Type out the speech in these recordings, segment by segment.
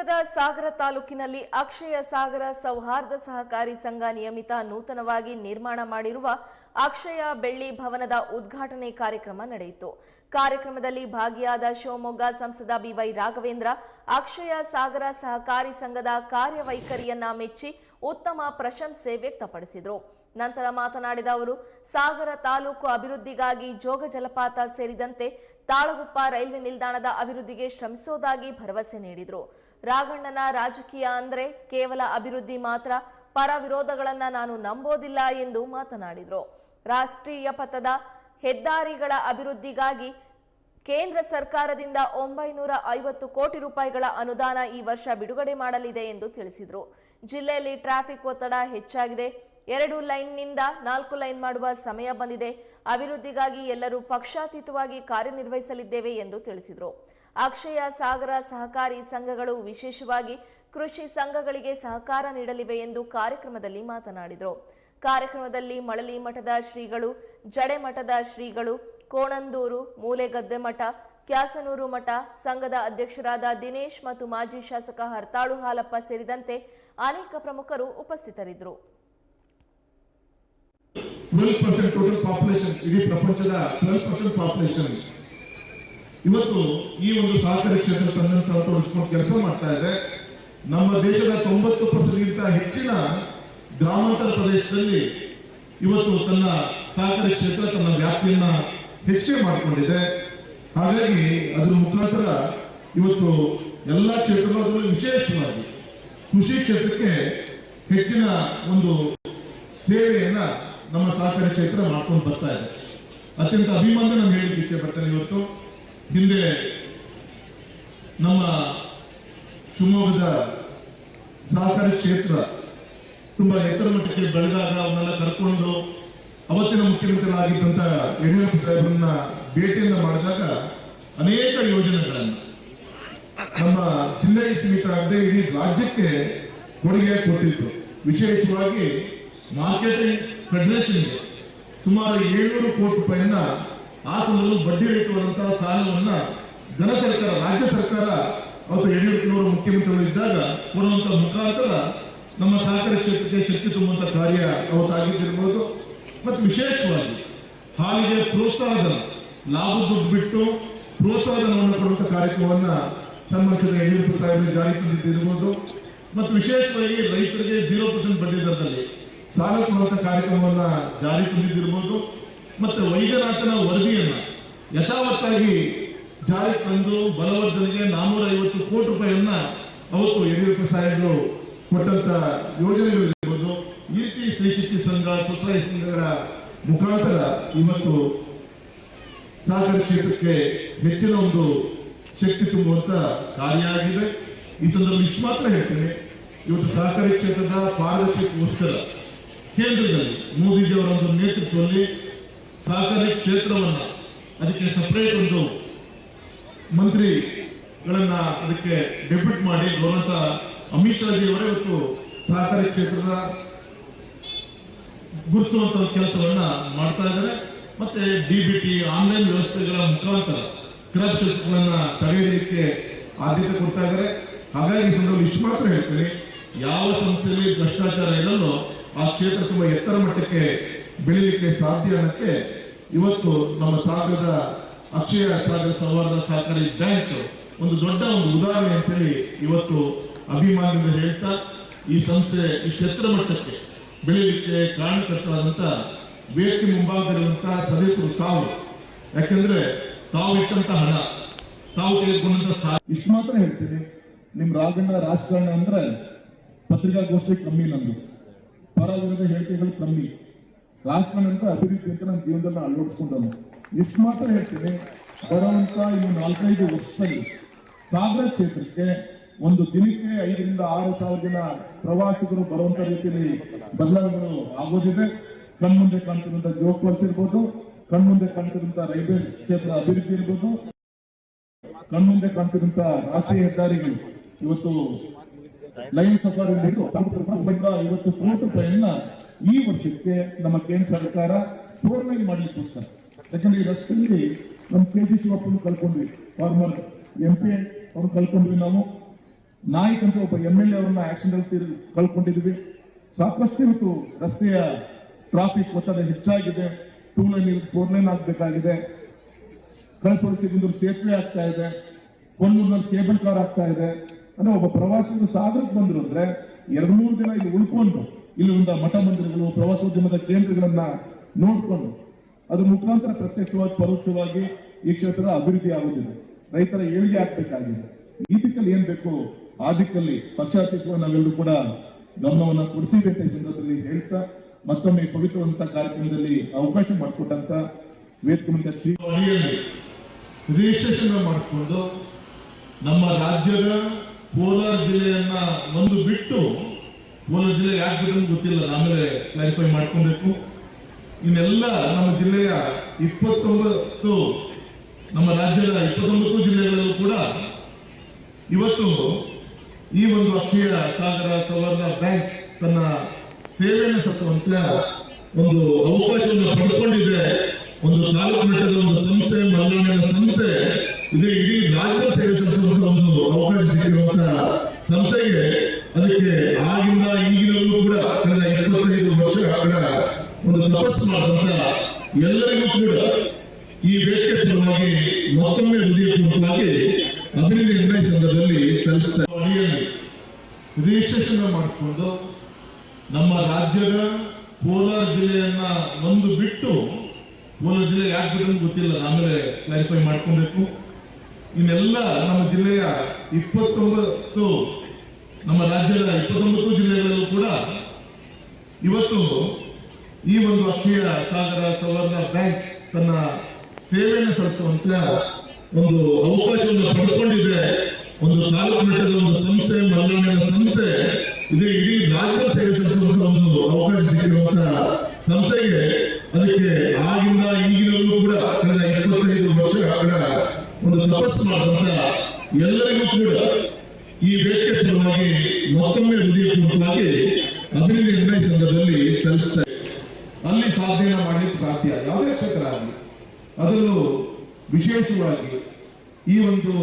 ಶಿವಮೊಗ್ಗದ ಸಾಗರ ತಾಲೂಕಿನಲ್ಲಿ ಅಕ್ಷಯ ಸಾಗರ ಸೌಹಾರ್ದ ಸಹಕಾರಿ ಸಂಘ ನಿಯಮಿತ ನೂತನವಾಗಿ ನಿರ್ಮಾಣ ಮಾಡಿರುವ ಅಕ್ಷಯ ಬೆಳ್ಳಿ ಭವನದ ಉದ್ಘಾಟನೆ ಕಾರ್ಯಕ್ರಮ ನಡೆಯಿತು. ಕಾರ್ಯಕ್ರಮದಲ್ಲಿ ಭಾಗಿಯಾದ ಶಿವಮೊಗ್ಗ ಸಂಸದ ಬಿವೈ ರಾಘವೇಂದ್ರ, ಅಕ್ಷಯ ಸಾಗರ ಸಹಕಾರಿ ಸಂಘದ ಕಾರ್ಯವೈಖರಿಯನ್ನ ಮೆಚ್ಚಿ ಉತ್ತಮ ಪ್ರಶಂಸೆ ವ್ಯಕ್ತಪಡಿಸಿದರು. ನಂತರ ಮಾತನಾಡಿದ ಅವರು, ಸಾಗರ ತಾಲೂಕು ಅಭಿವೃದ್ಧಿಗಾಗಿ ಜೋಗ ಜಲಪಾತ ಸೇರಿದಂತೆ ತಾಳಗುಪ್ಪ ರೈಲ್ವೆ ನಿಲ್ದಾಣದ ಅಭಿವೃದ್ಧಿಗೆ ಶ್ರಮಿಸೋದಾಗಿ ಭರವಸೆ ನೀಡಿದರು. ರಾಘಣ್ಣನ ರಾಜಕೀಯ ಅಂದ್ರೆ ಕೇವಲ ಅಭಿವೃದ್ಧಿ ಮಾತ್ರ ಪರ ವಿರೋಧಗಳನ್ನ ನಾನು ನಂಬೋದಿಲ್ಲ ಎಂದು ಮಾತನಾಡಿದರು. ರಾಷ್ಟ್ರೀಯ ಪಥದ ಹೆದ್ದಾರಿಗಳ ಅಭಿವೃದ್ಧಿಗಾಗಿ ಕೇಂದ್ರ ಸರ್ಕಾರದಿಂದ ಒಂಬೈನೂರ ಐವತ್ತು ಕೋಟಿ ರೂಪಾಯಿಗಳ ಅನುದಾನ ಈ ವರ್ಷ ಬಿಡುಗಡೆ ಮಾಡಲಿದೆ ಎಂದು ತಿಳಿಸಿದರು. ಜಿಲ್ಲೆಯಲ್ಲಿ ಟ್ರಾಫಿಕ್ ಒತ್ತಡ ಹೆಚ್ಚಾಗಿದೆ. ಎರಡು ಲೈನ್ನಿಂದ ನಾಲ್ಕು ಲೈನ್ ಮಾಡುವ ಸಮಯ ಬಂದಿದೆ. ಅಭಿವೃದ್ಧಿಗಾಗಿ ಎಲ್ಲರೂ ಪಕ್ಷಾತೀತವಾಗಿ ಕಾರ್ಯನಿರ್ವಹಿಸಲಿದ್ದೇವೆ ಎಂದು ತಿಳಿಸಿದರು. ಅಕ್ಷಯ ಸಾಗರ ಸಹಕಾರಿ ಸಂಘಗಳು ವಿಶೇಷವಾಗಿ ಕೃಷಿ ಸಂಘಗಳಿಗೆ ಸಹಕಾರ ನೀಡಲಿವೆ ಎಂದು ಕಾರ್ಯಕ್ರಮದಲ್ಲಿ ಮಾತನಾಡಿದರು. ಕಾರ್ಯಕ್ರಮದಲ್ಲಿ ಮಳಲಿ ಮಠದ ಶ್ರೀಗಳು, ಜಡೆ ಮಠದ ಶ್ರೀಗಳು, ಕೋಣಂದೂರು, ಮೂಲೆಗದ್ದೆ ಮಠ, ಕ್ಯಾಸನೂರು ಮಠ, ಸಂಘದ ಅಧ್ಯಕ್ಷರಾದ ದಿನೇಶ್ ಮತ್ತು ಮಾಜಿ ಶಾಸಕ ಹರ್ತಾಳು ಹಾಲಪ್ಪ ಸೇರಿದಂತೆ ಅನೇಕ ಪ್ರಮುಖರು ಉಪಸ್ಥಿತರಿದ್ದರು. ಟ್ವೆಲ್ ಪರ್ಸೆಂಟ್ ಟೋಟಲ್ ಪಾಪ್ಯುಲೇಷನ್ ಇಡೀ ಪ್ರಪಂಚದ ಟ್ವೆಲ್ ಪರ್ಸೆಂಟ್ ಪಾಪ್ಯುಲೇಷನ್ ಇವತ್ತು ಈ ಒಂದು ಸಹಕಾರಿ ಕ್ಷೇತ್ರ ತನ್ನಂತ ತೊಡಗಿಸ್ಕೊಂಡು ಕೆಲಸ ಮಾಡ್ತಾ ಇದೆ. ನಮ್ಮ ದೇಶದ ತೊಂಬತ್ತು ಪರ್ಸೆಂಟ್ಗಿಂತ ಹೆಚ್ಚಿನ ಗ್ರಾಮಾಂತರ ಪ್ರದೇಶದಲ್ಲಿ ಇವತ್ತು ತನ್ನ ಸಹಕಾರಿ ಕ್ಷೇತ್ರ, ತನ್ನ ವ್ಯಾಪ್ತಿಯನ್ನ ಹೆಚ್ಚಿಗೆ ಮಾಡಿಕೊಂಡಿದೆ. ಹಾಗಾಗಿ ಅದರ ಮುಖಾಂತರ ಇವತ್ತು ಎಲ್ಲ ಕ್ಷೇತ್ರಗಳು ಅದರಲ್ಲೂ ವಿಶೇಷವಾಗಿ ಕೃಷಿ ಕ್ಷೇತ್ರಕ್ಕೆ ಹೆಚ್ಚಿನ ಒಂದು ಸೇವೆಯನ್ನ ನಮ್ಮ ಸಹಕಾರಿ ಕ್ಷೇತ್ರ ಮಾಡ್ಕೊಂಡು ಬರ್ತಾ ಇದೆ. ಅತ್ಯಂತ ಅಭಿಮಾನ ನಾನು ಹೇಳಿಕ್ಕೆ ಇಚ್ಛೆ ಇವತ್ತು. ಹಿಂದೆ ನಮ್ಮ ಶಿವಮೊಗ್ಗದ ಸಹಕಾರಿ ಕ್ಷೇತ್ರ ತುಂಬಾ ಎತ್ತರ ಮಟ್ಟಕ್ಕೆ ಬೆಳೆದಾಗ ಅವನ್ನೆಲ್ಲ ಕರ್ಕೊಂಡು ಅವತ್ತಿನ ಮುಖ್ಯಮಂತ್ರಿಗಳಾಗಿದ್ದಂಥ ಯಡಿಯೂರಪ್ಪ ಸಾಹೇಬರನ್ನ ಭೇಟಿಯನ್ನು ಮಾಡಿದಾಗ ಅನೇಕ ಯೋಜನೆಗಳನ್ನು ನಮ್ಮ ಜಿಲ್ಲೆಗೆ ಸೀಮಿತ ಆಗದೆ ಇಡೀ ರಾಜ್ಯಕ್ಕೆ ಕೊಡುಗೆ ಕೊಟ್ಟಿತ್ತು ವಿಶೇಷವಾಗಿ ಮಾರ್ಕೆಟಿಂಗ್ ಫೆಡರೇಷನ್ಗೆ ಸುಮಾರು ಏಳ್ನೂರು ಕೋಟಿ ರೂಪಾಯಿಯನ್ನ ಆ ಸಮಯದಲ್ಲಿ ಬಡ್ಡಿ ರಹಿತವಾದಂತಹ ಸಾಲವನ್ನ ಘನ ಸರ್ಕಾರ, ರಾಜ್ಯ ಸರ್ಕಾರ ಅವತ್ತು ಯಡಿಯೂರಪ್ಪನವರು ಮುಖ್ಯಮಂತ್ರಿಗಳು ಇದ್ದಾಗ ಕೊಡುವಂತ ಮುಖಾಂತರ ನಮ್ಮ ಸಹಕಾರ ಕ್ಷೇತ್ರಕ್ಕೆ ಶಕ್ತಿ ತುಂಬುವಂತ ಕಾರ್ಯ ಅವತ್ತಾಗಿದ್ದಿರ್ಬೋದು. ಮತ್ತು ವಿಶೇಷವಾಗಿ ಹಾಲಿಗೆ ಪ್ರೋತ್ಸಾಹಧನ ಲಾಭ ದುಡ್ಡು ಬಿಟ್ಟು ಪ್ರೋತ್ಸಾಹಧನವನ್ನು ಕೊಡುವಂತ ಕಾರ್ಯಕ್ರಮವನ್ನ ಸನ್ಮಾನಿಸಿದ ಯಡಿಯೂರಪ್ಪ ಸಾಹೇಬರು ಜಾರಿ ತಂದಿದ್ದಿರ್ಬೋದು. ಮತ್ತು ವಿಶೇಷವಾಗಿ ರೈತರಿಗೆ ಜೀರೋ ಪರ್ಸೆಂಟ್ ಬಡ್ಡಿ ದರದಲ್ಲಿ ಸಾಲ ಕೊಡುವಂತ ಕಾರ್ಯಕ್ರಮವನ್ನ ಜಾರಿ ತಂದಿದ್ದಿರ್ಬೋದು. ಮತ್ತು ವೈದ್ಯನಾಥನ ವರದಿಯನ್ನ ಯಥಾವತ್ತಾಗಿ ಜಾರಿ ತಂದು ಬಲವರ್ಧನೆಗೆ ನಾನೂರ ಐವತ್ತು ಕೋಟಿ ರೂಪಾಯಿಯನ್ನ ಅವತ್ತು ಯಡಿಯೂರಪ್ಪ ಸಾಹೇಬರು ಕೊಟ್ಟಂತ ಯೋಜನೆಗಳು ಇರ್ಬೋದು. ಈ ರೀತಿ ಶ್ರೀಶಕ್ತಿ ಸಂಘ, ಸ್ವಸಹಾಯ ಸಂಘಗಳ ಮುಖಾಂತರ ಇವತ್ತು ಸಾಗರ ಕ್ಷೇತ್ರಕ್ಕೆ ಹೆಚ್ಚಿನ ಒಂದು ಶಕ್ತಿ ತುಂಬುವಂತ ಕಾರ್ಯ ಆಗಿದೆ. ಈ ಸಂದರ್ಭದಲ್ಲಿ ಇಷ್ಟು ಮಾತ್ರ ಹೇಳ್ತೇನೆ. ಇವತ್ತು ಸಹಕಾರಿ ಕ್ಷೇತ್ರದ ಪಾರದರ್ಶಕಗೋಸ್ಕರ ಕೇಂದ್ರದಲ್ಲಿ ಮೋದಿಜಿಯವರ ಒಂದು ನೇತೃತ್ವದಲ್ಲಿ ಸಹಕಾರಿ ಕ್ಷೇತ್ರವನ್ನ ಅದಕ್ಕೆ ಸಪರೇಟ್ ಒಂದು ಮಂತ್ರಿಗಳನ್ನ ಅದಕ್ಕೆ ಡೆಬ್ಯೂಟ್ ಮಾಡಿ, ಗೌರವಂತ ಅಮಿತ್ ಶಾಜಿ ಅವರೇ ಇವತ್ತು ಸಹಕಾರಿ ಕ್ಷೇತ್ರದ ಗುರುತಿಸುವಂತ ಕೆಲಸವನ್ನ ಮಾಡ್ತಾ ಇದ್ದಾರೆ. ಮತ್ತೆ ಡಿಬಿಟಿ ಆನ್ಲೈನ್ ವ್ಯವಸ್ಥೆಗಳ ಮುಖಾಂತರ ಕ್ರಬ್ಸ್ ಗಳನ್ನ ತಡೆಯಲಿಕ್ಕೆ ಆದ್ಯತೆ ಕೊಡ್ತಾ ಇದ್ದಾರೆ. ಹಾಗಾಗಿ ಈ ಸಂದರ್ಭದಲ್ಲಿ ಇಷ್ಟು ಮಾತ್ರ ಹೇಳ್ತೀನಿ. ಯಾವ ಸಂಸ್ಥೆಯಲ್ಲಿ ಭ್ರಷ್ಟಾಚಾರ ಇರಲ್ಲೋ ಆ ಕ್ಷೇತ್ರ ತುಂಬಾ ಎತ್ತರ ಮಟ್ಟಕ್ಕೆ ಬೆಳೀಲಿಕ್ಕೆ ಸಾಧ್ಯ ಅನ್ನಕ್ಕೆ ಇವತ್ತು ನಮ್ಮ ಸಾಗರದ ಅಕ್ಷಯ ಸಾಗರ ಸೌಹಾರ್ದ ಸಹಕಾರಿ ಬ್ಯಾಂಕ್ ಒಂದು ದೊಡ್ಡ ಒಂದು ಉದಾಹರಣೆ ಅಂತೇಳಿ ಇವತ್ತು ಅಭಿಮಾನದಿಂದ ಹೇಳ್ತಾ, ಈ ಸಂಸ್ಥೆ ಈ ಕ್ಷೇತ್ರ ಮಟ್ಟಕ್ಕೆ ಬೆಳೆಯಲಿಕ್ಕೆ ಕಾರಣಕರ್ತರಾದಂತ ವೇದಿಕೆ ಮುಂಭಾಗದಲ್ಲಿರುವಂತಹ ಸದಸ್ಯರು ತಾವು. ಯಾಕಂದ್ರೆ ತಾವು ಇಟ್ಟಂತ ಹಣ, ತಾವು ತೆಗೆದುಕೊಂಡಂತ ಸಾ ಇಷ್ಟು ಮಾತ್ರ ಹೇಳ್ತೀನಿ. ನಿಮ್ ರಾಜಣ್ಣ ರಾಜಕಾರಣ ಅಂದ್ರೆ ಪತ್ರಿಕಾಗೋಷ್ಠಿ ಕಮ್ಮಿ ನಮ್ದು ಪರ ವಿರೋಧ ಹೇಳಿಕೆಗಳು ಕಮ್ಮಿ. ರಾಜಕಾರಣ ಅಂತ ಅಭಿವೃದ್ಧಿ ಅಂತ ನನ್ನ ಜೀವನದಲ್ಲಿ ಅಳವಡಿಸ್ಕೊಂಡವನು. ಇಷ್ಟು ಮಾತ್ರ ಹೇಳ್ತೀನಿ. ಬರುವಂತ ಈ ನಾಲ್ಕೈದು ವರ್ಷದಲ್ಲಿ ಸಾಗರ ಕ್ಷೇತ್ರಕ್ಕೆ ಒಂದು ದಿನಕ್ಕೆ ಐದರಿಂದ ಆರು ಸಾವಿರ ಜನ ಪ್ರವಾಸಿಗರು ಬರುವಂತ ರೀತಿಯಲ್ಲಿ ಬದಲಾವಣೆಗಳು ಆಗೋದಿದೆ. ಕಣ್ಮುಂದೆ ಕಾಣ್ತಿರುವಂತ ಜೋಗ್ ಫಾಲ್ಸ್ ಇರ್ಬೋದು, ಕಣ್ಮುಂದೆ ಕಾಣ್ತಿರುವಂತ ರೈಲ್ವೆ ಕ್ಷೇತ್ರ ಅಭಿವೃದ್ಧಿ ಇರ್ಬೋದು, ಕಣ್ಮುಂದೆ ಕಾಣ್ತಿರುವಂತ ರಾಷ್ಟ್ರೀಯ ಹೆದ್ದಾರಿಗಳು. ಇವತ್ತು ಲೈನ್ ಸಫಾರಿ ಇವತ್ತು ಕೋಟಿ ರೂಪಾಯಿಯನ್ನ ಈ ವರ್ಷಕ್ಕೆ ನಮ್ಮ ಕೇಂದ್ರ ಸರ್ಕಾರ ಫೋರ್ ಲೈನ್ ಮಾಡ್ಲಿಕ್ಕೋಸ್ಕರ ಯಾಕಂದ್ರೆ ಈ ರಸ್ತೆಯಲ್ಲಿ ನಮ್ಮ ಕೆ ಜಿ ಶಿವಪ್ಪನ ಕಲ್ಕೊಂಡ್ವಿ ಫಾರ್ಮರ್, ಎಂ ಪಿ ಅವ್ರನ್ನ ಕಲ್ಕೊಂಡ್ವಿ ನಾವು. ನಾಯಕ್ ಅಂತ ಒಬ್ಬ ಎಂ ಎಲ್ ಎ ಅವ್ರನ್ನ ಆಕ್ಸಿಡೆಂಟ್ ಕಳ್ಕೊಂಡಿದ್ವಿ. ಸಾಕಷ್ಟು ಇವತ್ತು ರಸ್ತೆಯ ಟ್ರಾಫಿಕ್ ಒತ್ತಡ ಹೆಚ್ಚಾಗಿದೆ. ಟೂ ಲೈನ್ ಫೋರ್ ಲೈನ್ ಆಗಬೇಕಾಗಿದೆ. ಕಳಸೋಳಿಸಿ ಗುಂದೂರು ಸೇತುವೆ ಆಗ್ತಾ ಇದೆ. ಕೊಲ್ಲೂರಿನಲ್ಲಿ ಕೇಬಲ್ ಕಾರ್ ಆಗ್ತಾ ಇದೆ. ಅಂದ್ರೆ ಒಬ್ಬ ಪ್ರವಾಸಿಗರು ಸಾಗರಕ್ಕೆ ಬಂದ್ರು ಅಂದ್ರೆ ಎರಡು ಮೂರು ದಿನ ಇಲ್ಲಿ ಉಳ್ಕೊಂಡು ಇಲ್ಲಿ ಒಂದು ಮಠ ಮಂದಿರಗಳು ಪ್ರವಾಸೋದ್ಯಮದ ಕೇಂದ್ರಗಳನ್ನ ನೋಡ್ಕೊಂಡು ಅದ್ರ ಮುಖಾಂತರ ಪ್ರತ್ಯಕ್ಷವಾಗಿ, ಪರೋಕ್ಷವಾಗಿ ಈ ಕ್ಷೇತ್ರದ ಅಭಿವೃದ್ಧಿ ಆಗುತ್ತಿದೆ. ರೈತರ ಏಳಿಗೆ ಆಗ್ಬೇಕಾಗಿದೆ. ಈ ದಿಕ್ಕಲ್ಲಿ ಏನ್ ಬೇಕು ಆ ದಿಕ್ಕಲ್ಲಿ ಪಕ್ಷಾತೀತವಾಗಿ ನಾವೆಲ್ಲರೂ ಕೂಡ ಗಮನವನ್ನ ಕೊಡ್ತೀವಿ ಅಂತ ಸಂದರ್ಭದಲ್ಲಿ ಹೇಳ್ತಾ, ಮತ್ತೊಮ್ಮೆ ಪವಿತ್ರವಂತ ಕಾರ್ಯಕ್ರಮದಲ್ಲಿ ಅವಕಾಶ ಮಾಡಿಕೊಟ್ಟಂತ ವೇದಿಕೆ ಶ್ರೀ ಮಾಡಿಸ್ಕೊಂಡು ನಮ್ಮ ರಾಜ್ಯದ ಕೋಲಾರ ಜಿಲ್ಲೆಯನ್ನ ಒಂದು ಬಿಟ್ಟು ಕೋಲಾರ ಜಿಲ್ಲೆ ಯಾಕೆ ಬಿಟ್ಟು ಗೊತ್ತಿಲ್ಲ ಆಮೇಲೆ ಕ್ಲಾರಿಫೈ ಮಾಡ್ಕೊಬೇಕು. ಇನ್ನೆಲ್ಲ ನಮ್ಮ ಜಿಲ್ಲೆಯ ಇಪ್ಪತ್ತೊಂಬತ್ತು, ನಮ್ಮ ರಾಜ್ಯದ ಇಪ್ಪತ್ತೊಂಬತ್ತು ಜಿಲ್ಲೆಗಳಲ್ಲೂ ಕೂಡ ಇವತ್ತು ಈ ಒಂದು ಅಕ್ಷಯ ಸಾಗರ ಸವರ್ಣ ಬ್ಯಾಂಕ್ ತನ್ನ ಸೇವೆಯನ್ನು ಸಲ್ಲಿಸುವಂತ ಒಂದು ಅವಕಾಶವನ್ನು ಪಡ್ಕೊಂಡಿದ್ರೆ ಒಂದು ತಾಲೂಕು ಮಟ್ಟದ ಒಂದು ಸಂಸ್ಥೆ ಮಲ್ಲಾಂಗಣ ಸಂಸ್ಥೆ. ಇದು, ಇಡೀ ರಾಜ್ಯ ಸೇವೆ ಸಲ್ಲಿಸುವಂತ ಒಂದು ಅವಕಾಶ ಸಿಕ್ಕಿರುವಂತ ಸಂಸ್ಥೆಗೆ ಅದಕ್ಕೆ ಆಗಿಂದ ಈಗಿನಲ್ಲೂ ಕೂಡ ಕಳೆದ ಇಪ್ಪತ್ತೈದು ಕೂಡ ಒಂದು ತಪಸ್ಸು ಮಾಡಿದಂತ ಎಲ್ಲರಿಗೂ ಕೂಡ ಈ ವೇದಿಕೆ ಪರವಾಗಿ ಮತ್ತೊಮ್ಮೆ ಹೃದಯಪೂರ್ವಕವಾಗಿ ಅಭಿನಂದನೆ ಈ ಸಂದರ್ಭದಲ್ಲಿ ಸಲ್ಲಿಸ್ತಾ ರಿಜಿಸ್ಟ್ರೇಷನ್ ಮಾಡಿಸ್ಕೊಂಡು ನಮ್ಮ ರಾಜ್ಯದ ಕೋಲಾರ ಜಿಲ್ಲೆಯನ್ನ ಒಂದು ಬಿಟ್ಟು ಕೋಲಾರ ಜಿಲ್ಲೆ ಯಾಕೆ ಬಿಟ್ಟು ಗೊತ್ತಿಲ್ಲ. ಆಮೇಲೆ ಕ್ಲಾರಿಫೈ ಮಾಡ್ಕೊಬೇಕು. ಇನ್ನೆಲ್ಲ ನಮ್ಮ ಜಿಲ್ಲೆಯ ಇಪ್ಪತ್ತೊಂಬತ್ತು, ನಮ್ಮ ರಾಜ್ಯದ ಇಪ್ಪತ್ತೊಂಬತ್ತು ಜಿಲ್ಲೆಗಳಲ್ಲೂ ಕೂಡ ಇವತ್ತು ಈ ಒಂದು ಅಕ್ಷಯ ಸಾಗರ ಸವರ್ಣ ಬ್ಯಾಂಕ್ ತನ್ನ ಸೇವೆಯನ್ನು ಸಲ್ಲಿಸುವಂತ ಒಂದು ಅವಕಾಶವನ್ನು ಪಡ್ಕೊಂಡಿದ್ರೆ ಒಂದು ತಾಲೂಕು ಮಟ್ಟದ ಒಂದು ಸಂಸ್ಥೆ ಮಲ್ಲಾಂಗಣ ಸಂಸ್ಥೆ. ಇದೇ ರಾಜ್ಯದ ಸೇವೆ ಸಲ್ಲಿಸುವಂತ ಒಂದು ಅವಕಾಶ ಸಿಕ್ಕಿರುವಂತ ಸಂಸ್ಥೆಗೆ ಅದಕ್ಕೆ ಆಗಿಂದ ಈಗಿನಲ್ಲೂ ಕೂಡ ಕಳೆದ ಇಪ್ಪತ್ತೈದು ವರ್ಷಗಳ ಮಾಡಿದಂತ ಎಲ್ಲರಿಗೂ ಕೂಡ ಈ ವೇದಿಕೆ ಪರವಾಗಿ ಮತ್ತೊಮ್ಮೆ ಹೃದಯಪೂರ್ವಕವಾಗಿ ಅಭಿನಂದನೆ ಈ ಸಂದರ್ಭದಲ್ಲಿ ಸಲ್ಲಿಸ್ತಾ ಅಲ್ಲಿ ಸಾಧನೆ ಮಾಡಲಿಕ್ಕೆ ಸಾಧ್ಯ ಯಾವುದೇ ಕ್ಷೇತ್ರ ಆಗಲಿ ಅದರಲ್ಲೂ ವಿಶೇಷವಾಗಿ ಈ ಒಂದು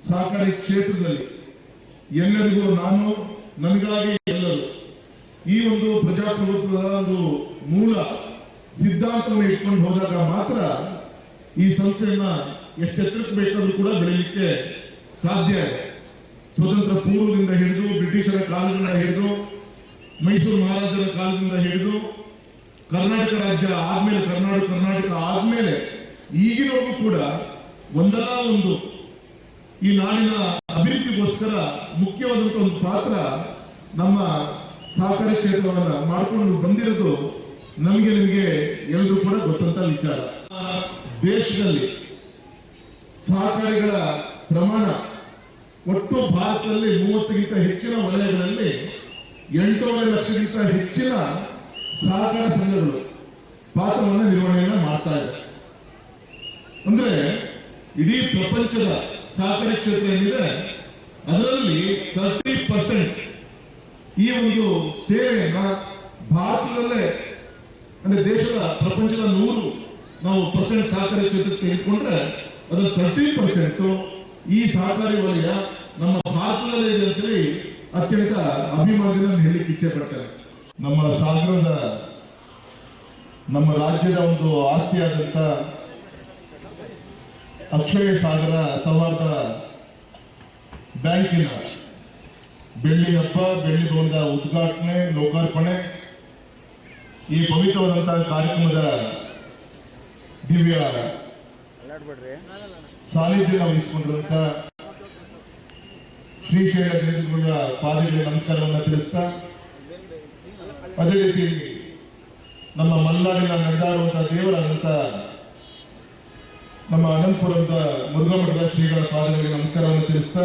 ಸಹಕಾರಿ ಕ್ಷೇತ್ರದಲ್ಲಿ ಎಲ್ಲರಿಗೂ ನಾನು, ನನಗಾಗಿ ಎಲ್ಲರೂ ಈ ಒಂದು ಪ್ರಜಾಪ್ರಭುತ್ವದ ಒಂದು ಮೂಲ ಸಿದ್ಧಾಂತವನ್ನು ಇಟ್ಕೊಂಡು ಹೋದಾಗ ಮಾತ್ರ ಈ ಸಂಸ್ಥೆಯನ್ನ ಎಷ್ಟೆತ್ತರಕ್ಕೆ ಬೇಕಾದ್ರೂ ಕೂಡ ಬೆಳೆಯಲಿಕ್ಕೆ ಸಾಧ್ಯ ಇದೆ. ಸ್ವತಂತ್ರ ಪೂರ್ವದಿಂದ ಹಿಡಿದು ಬ್ರಿಟಿಷರ ಕಾಲದಿಂದ ಹಿಡಿದು, ಮೈಸೂರು ಮಹಾರಾಜರ ಕಾಲದಿಂದ ಹಿಡಿದು, ಕರ್ನಾಟಕ ರಾಜ್ಯ ಆದ್ಮೇಲೆ ಕರ್ನಾಟಕ ಕರ್ನಾಟಕ ಆದ್ಮೇಲೆ ಈಗಿನವರೆಗೂ ಕೂಡ ಒಂದಲ್ಲ ಒಂದು ಈ ನಾಡಿನ ಅಭಿವೃದ್ಧಿಗೋಸ್ಕರ ಮುಖ್ಯವಾದಂತಹ ಒಂದು ಪಾತ್ರ ನಮ್ಮ ಸಹಕಾರಿ ಕ್ಷೇತ್ರವನ್ನು ಮಾಡಿಕೊಂಡು ಬಂದಿರೋದು ನಮಗೆ ನಿಮಗೆ ಎಲ್ಲರೂ ಕೂಡ ಗೊತ್ತಂತ ವಿಚಾರ. ದೇಶದಲ್ಲಿ ಸಹಕಾರಿಗಳ ಪ್ರಮಾಣ ಒಟ್ಟು ಭಾರತದಲ್ಲಿ ಮೂವತ್ತಕ್ಕಿಂತ ಹೆಚ್ಚಿನ ವಲಯಗಳಲ್ಲಿ ಎಂಟೂವರೆ ಲಕ್ಷಕ್ಕಿಂತ ಹೆಚ್ಚಿನ ಸಹಕಾರ ಸಂಘಗಳು ಪಾತ್ರವನ್ನು ನಿರ್ವಹಣೆಯನ್ನು ಮಾಡ್ತಾ ಇದೆ. ಅಂದ್ರೆ ಇಡೀ ಪ್ರಪಂಚದ ಸಹಕಾರಿ ಕ್ಷೇತ್ರ ಏನಿದೆ, ಅದರಲ್ಲಿ ತರ್ಟಿ ಪರ್ಸೆಂಟ್ ಈ ಒಂದು ಸೇವೆಯನ್ನ ಭಾರತದಲ್ಲೇ, ಅಂದ್ರೆ ದೇಶದ ಪ್ರಪಂಚದ ನೂರು ನಾವು ಪರ್ಸೆಂಟ್ ಸಹಕಾರಿ ಕ್ಷೇತ್ರಕ್ಕೆ ತೆಗೆದುಕೊಂಡ್ರೆ ಅದು ತರ್ಟಿ ಪರ್ಸೆಂಟ್ ಈ ಸಹಕಾರಿ ವಲಯ ನಮ್ಮ ಭಾರತದಲ್ಲಿ ಇದೆ ಅಂತೇಳಿ ಅತ್ಯಂತ ಅಭಿಮಾನಿಗಳನ್ನು ಹೇಳಿಕ್ಕೆ ಇಚ್ಛೆ ಪಡ್ತಾರೆ. ನಮ್ಮ ಸಾಗರದ, ನಮ್ಮ ರಾಜ್ಯದ ಒಂದು ಆಸ್ತಿಯಾದಂಥ ಅಕ್ಷಯ ಸಾಗರ ಸೌಹಾರ್ದ ಬ್ಯಾಂಕಿನ ಬೆಳ್ಳಿ ಹಬ್ಬ ಬೆಳ್ಳಿ ಭವನದ ಉದ್ಘಾಟನೆ, ಲೋಕಾರ್ಪಣೆ, ಈ ಪವಿತ್ರವಾದಂತಹ ಕಾರ್ಯಕ್ರಮದ ದಿವ್ಯ ಸಾನ್ನಿಧ್ಯ ವಹಿಸಿಕೊಂಡಿರುವಂತ ಶ್ರೀಶೈಲ ತಿಳಿದುಕೊಂಡ ಪಾದಗಳಿಗೆ ನಮಸ್ಕಾರವನ್ನು ತಿಳಿಸ್ತಾ ಅದೇ ರೀತಿ ನಮ್ಮ ಮಲೆನಾಡಿನ ನಡೆದಾಡುವಂತಹ ದೇವರಾದಂತ ನಮ್ಮ ಅನಂತಪುರದ ಮುರುಘಾಮಠದ ಶ್ರೀಗಳ ಪಾದಗಳಿಗೆ ನಮಸ್ಕಾರವನ್ನು ತಿಳಿಸ್ತಾ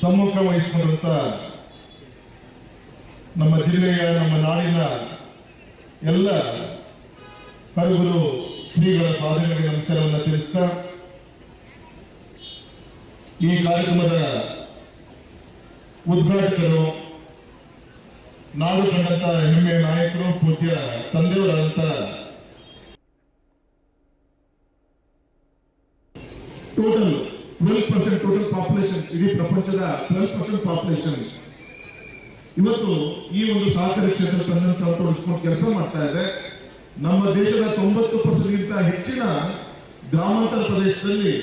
ಸಮ್ಮುಖ ವಹಿಸಿಕೊಂಡಂತ ನಮ್ಮ ಜಿಲ್ಲೆಯ ನಮ್ಮ ನಾಡಿನ ಎಲ್ಲ ಕರುಗುರು ಶ್ರೀಗಳ ಪಾದಗಳಿಗೆ ನಮಸ್ಕಾರವನ್ನು ತಿಳಿಸ್ತಾ, ಈ ಕಾರ್ಯಕ್ರಮದ ಉದ್ಘಾಟಕರು, ನಾವು ಕಂಡಂತ ಹೆಮ್ಮೆಯ ನಾಯಕರು, ಪೂಜ್ಯ ತಂದೆಯವರಾದಂತ total twelve percent total population ಇಡೀ ಪ್ರಪಂಚದ ಟ್ವೆಲ್ ಪರ್ಸೆಂಟ್ ಪಾಪ್ಯುಲೇಷನ್ ಇವತ್ತು ಈ ಒಂದು ಸಹಕಾರಿ ಕ್ಷೇತ್ರ ತಂದಂತ ಕೆಲಸ ಮಾಡ್ತಾ ಇದೆ ನಮ್ಮ ದೇಶದ ತೊಂಬತ್ತು ಪರ್ಸೆಂಟ್ ಗಿಂತ ಹೆಚ್ಚಿನ ಗ್ರಾಮಾಂತರ ಪ್ರದೇಶದಲ್ಲಿ